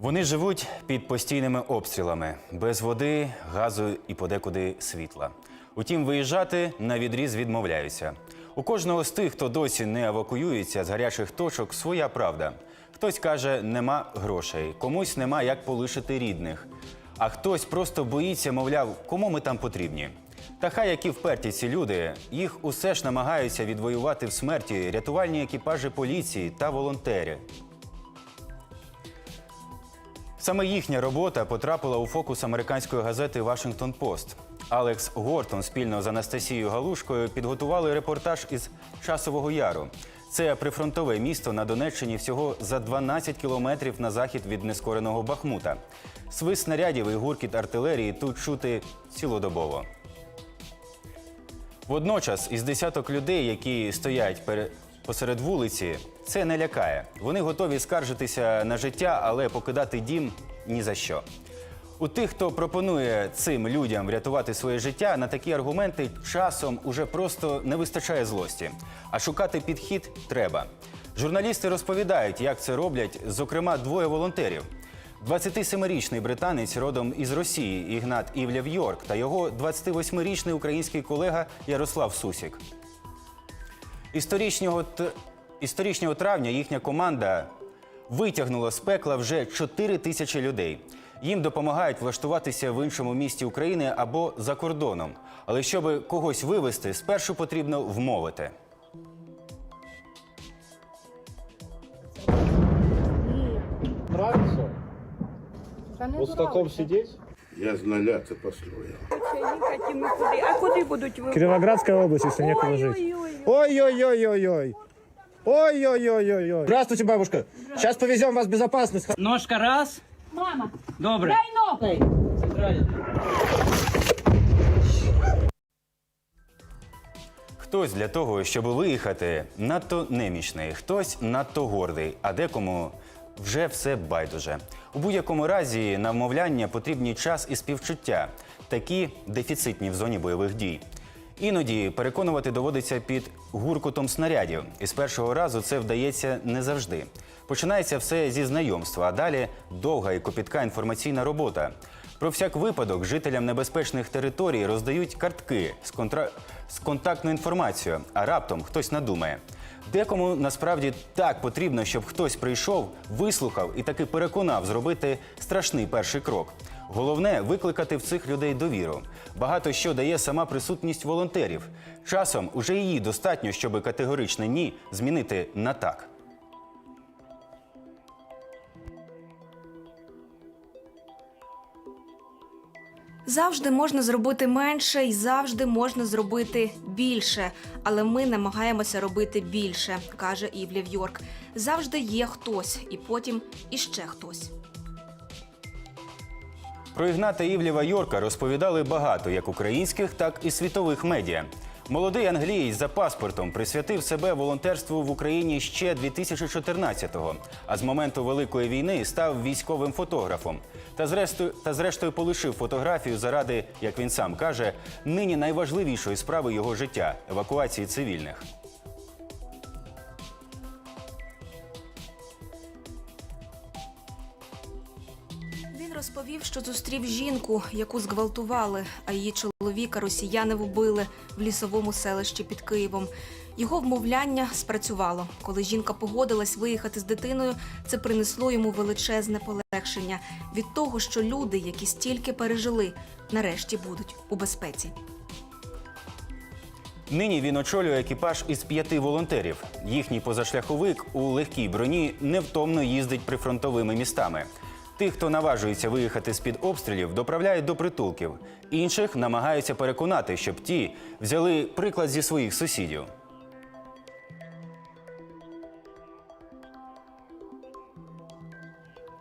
Вони живуть під постійними обстрілами, без води, газу і подекуди світла. Утім, виїжджати на відріз відмовляються. У кожного з тих, хто досі не евакуюється з гарячих точок, своя правда. Хтось каже, нема грошей, комусь нема як полишити рідних. А хтось просто боїться, мовляв, кому ми там потрібні. Та хай які вперті ці люди, їх усе ж намагаються відвоювати в смерті рятувальні екіпажі поліції та волонтери. Саме їхня робота потрапила у фокус американської газети Вашингтон Пост. Алекс Гортон спільно з Анастасією Галушкою підготували репортаж із Часового Яру. Це прифронтове місто на Донеччині всього за 12 кілометрів на захід від нескореного Бахмута. Свист снарядів і гуркіт артилерії тут чути цілодобово. Водночас із десяток людей, які стоять пере- посеред вулиці, це не лякає. Вони готові скаржитися на життя, але покидати дім ні за що. У тих, хто пропонує цим людям врятувати своє життя, на такі аргументи часом уже просто не вистачає злості. А шукати підхід треба. Журналісти розповідають, як це роблять, зокрема, двоє волонтерів. 27-річний британець родом із Росії Ігнат Івлєв Йорк та його 28-річний український колега Ярослав Сусік. Історичного, т- історичного травня їхня команда витягнула з пекла вже 4 тисячі людей. Їм допомагають влаштуватися в іншому місті України або за кордоном. Але щоб когось вивезти, спершу потрібно вмовити. Нравится? Вот в таком сидеть? Я з нуля це построїв. Їхати. А куди будуть ви? Кировоградская область, если некуда жить. Ой-ой-ой. Ой-ой-ой-ой-ой. Ой-ой-ой-ой-ой. Здравствуйте, бабушка. Сейчас повезем вас в безопасность. Ножка раз. Мама, Добре. дай ноги. Хтось для того, щоб виїхати, надто немічний, хтось надто гордий, а декому вже все байдуже. У будь-якому разі на вмовляння потрібні час і співчуття, такі дефіцитні в зоні бойових дій. Іноді переконувати доводиться під гуркотом снарядів, і з першого разу це вдається не завжди. Починається все зі знайомства, а далі довга і копітка інформаційна робота. Про всяк випадок жителям небезпечних територій роздають картки з, контра... з контактною інформацією, а раптом хтось надумає. Декому насправді так потрібно, щоб хтось прийшов, вислухав і таки переконав зробити страшний перший крок. Головне викликати в цих людей довіру. Багато що дає сама присутність волонтерів. Часом уже її достатньо, щоб категоричне ні змінити на так. Завжди можна зробити менше і завжди можна зробити більше. Але ми намагаємося робити більше, каже Івлів Йорк. Завжди є хтось, і потім іще хтось. Про Ігната Івлєва Йорка розповідали багато як українських, так і світових медіа. Молодий англієць за паспортом присвятив себе волонтерству в Україні ще 2014-го, а з моменту Великої війни став військовим фотографом. Та зрештою, та зрештою полишив фотографію заради, як він сам каже, нині найважливішої справи його життя евакуації цивільних. Розповів, що зустрів жінку, яку зґвалтували, а її чоловіка росіяни вбили в лісовому селищі під Києвом. Його вмовляння спрацювало. Коли жінка погодилась виїхати з дитиною, це принесло йому величезне полегшення від того, що люди, які стільки пережили, нарешті будуть у безпеці. Нині він очолює екіпаж із п'яти волонтерів. Їхній позашляховик у легкій броні невтомно їздить прифронтовими містами. Тих, хто наважується виїхати з-під обстрілів, доправляють до притулків. Інших намагаються переконати, щоб ті взяли приклад зі своїх сусідів.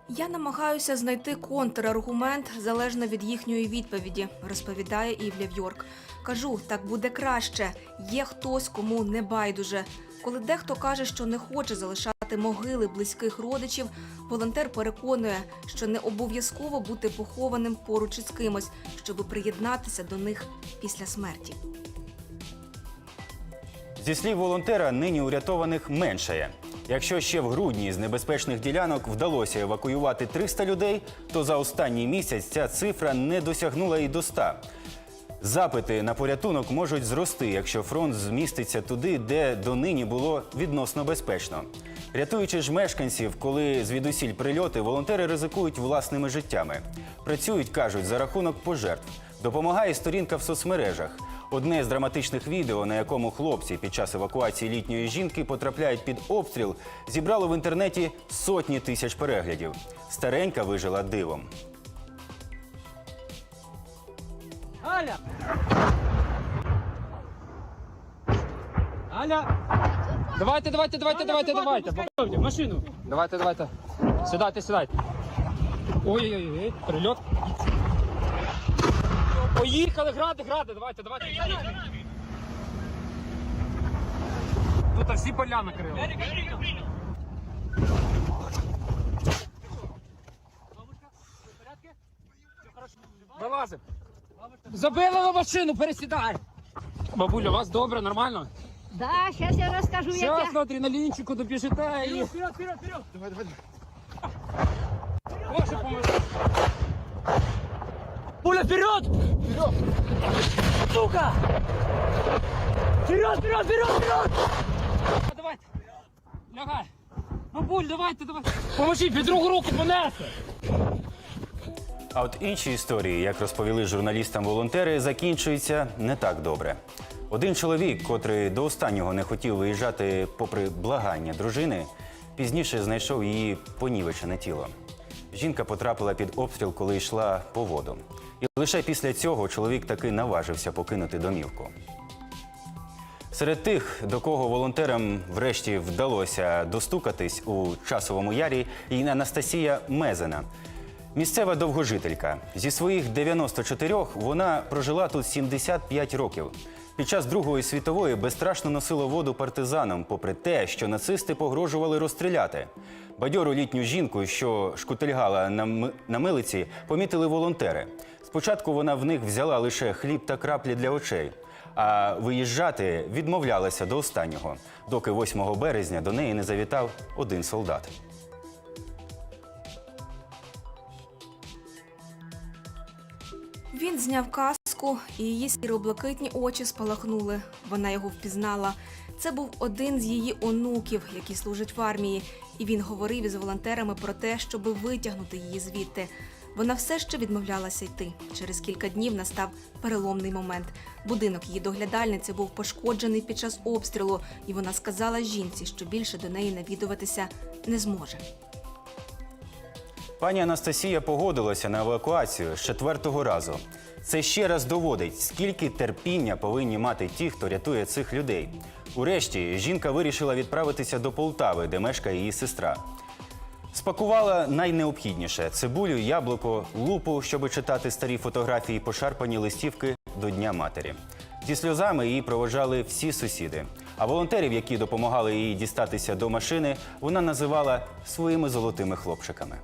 Я намагаюся знайти контраргумент залежно від їхньої відповіді, розповідає Івлів Йорк. Кажу, так буде краще. Є хтось, кому не байдуже. Коли дехто каже, що не хоче залишати могили близьких родичів, волонтер переконує, що не обов'язково бути похованим поруч із кимось, щоб приєднатися до них після смерті. Зі слів волонтера, нині урятованих меншає. Якщо ще в грудні з небезпечних ділянок вдалося евакуювати 300 людей, то за останній місяць ця цифра не досягнула і до 100. Запити на порятунок можуть зрости, якщо фронт зміститься туди, де донині було відносно безпечно. Рятуючи ж мешканців, коли звідусіль прильоти, волонтери ризикують власними життями. Працюють, кажуть, за рахунок пожертв. Допомагає сторінка в соцмережах. Одне з драматичних відео, на якому хлопці під час евакуації літньої жінки потрапляють під обстріл, зібрало в інтернеті сотні тисяч переглядів. Старенька вижила дивом. Аля! Аля! Давайте, давайте, давайте, давайте, давайте. В машину. Давайте, давайте. Сідайте, сідайте. Ой-ой-ой, прильот. Поїхали, гради, гради, давайте, давайте. Тут всі поля накрили. Вилазимо. Забили ви машину, пересідай. Бабуля, у вас добре, нормально? Да, сейчас я расскажу, як Зараз я... на адреналінчику добіжите і... Вперед, вперед, вперед! Давай, давай. Боже, поможи. Пуля, вперед! Вперед! Сука! Вперед, вперед, вперед, вперед! Давайте, лягай. Бабуль, давайте, давайте. Поможіть, під другу руку понесли. А от інші історії, як розповіли журналістам волонтери, закінчуються не так добре. Один чоловік, котрий до останнього не хотів виїжджати попри благання дружини, пізніше знайшов її понівечене тіло. Жінка потрапила під обстріл, коли йшла по воду. І лише після цього чоловік таки наважився покинути домівку. Серед тих, до кого волонтерам врешті вдалося достукатись у часовому ярі, і Анастасія Мезена. Місцева довгожителька. Зі своїх 94 вона прожила тут 75 років. Під час Другої світової безстрашно носила воду партизанам, попри те, що нацисти погрожували розстріляти. Бадьору літню жінку, що шкутильгала на, на милиці, помітили волонтери. Спочатку вона в них взяла лише хліб та краплі для очей. А виїжджати відмовлялася до останнього, доки 8 березня до неї не завітав один солдат. Він зняв каску, і її сіро-блакитні очі спалахнули. Вона його впізнала. Це був один з її онуків, які служать в армії, і він говорив із волонтерами про те, щоб витягнути її звідти. Вона все ще відмовлялася йти. Через кілька днів настав переломний момент. Будинок її доглядальниці був пошкоджений під час обстрілу, і вона сказала жінці, що більше до неї навідуватися не зможе. Пані Анастасія погодилася на евакуацію з четвертого разу. Це ще раз доводить, скільки терпіння повинні мати ті, хто рятує цих людей. Урешті жінка вирішила відправитися до Полтави, де мешкає її сестра. Спакувала найнеобхідніше цибулю, яблуко, лупу, щоб читати старі фотографії, пошарпані листівки до Дня матері. Зі сльозами її проводжали всі сусіди. А волонтерів, які допомагали їй дістатися до машини, вона називала своїми золотими хлопчиками.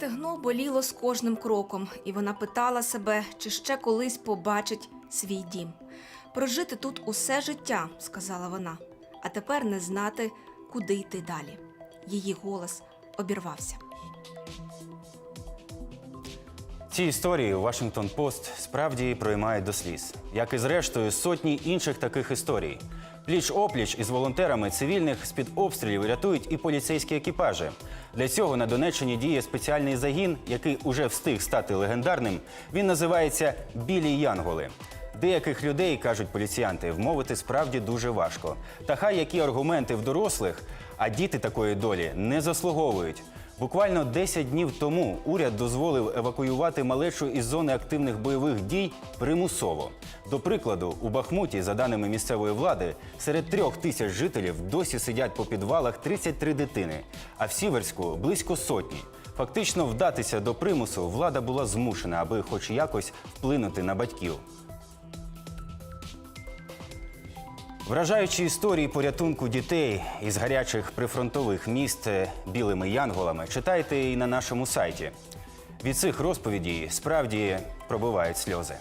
Стегно боліло з кожним кроком, і вона питала себе, чи ще колись побачить свій дім. Прожити тут усе життя, сказала вона, а тепер не знати, куди йти далі. Її голос обірвався. Ці історії Вашингтон Пост справді проймають до сліз, як і зрештою сотні інших таких історій. Пліч опліч із волонтерами цивільних з під обстрілів рятують і поліцейські екіпажі. Для цього на Донеччині діє спеціальний загін, який уже встиг стати легендарним. Він називається Білі Янголи. Деяких людей, кажуть поліціянти, вмовити справді дуже важко. Та хай які аргументи в дорослих, а діти такої долі не заслуговують. Буквально 10 днів тому уряд дозволив евакуювати малечу із зони активних бойових дій примусово. До прикладу, у Бахмуті, за даними місцевої влади, серед трьох тисяч жителів досі сидять по підвалах 33 дитини, а в Сіверську близько сотні. Фактично, вдатися до примусу влада була змушена, аби хоч якось вплинути на батьків. Вражаючі історії порятунку дітей із гарячих прифронтових міст білими янголами читайте і на нашому сайті. Від цих розповідей справді пробивають сльози.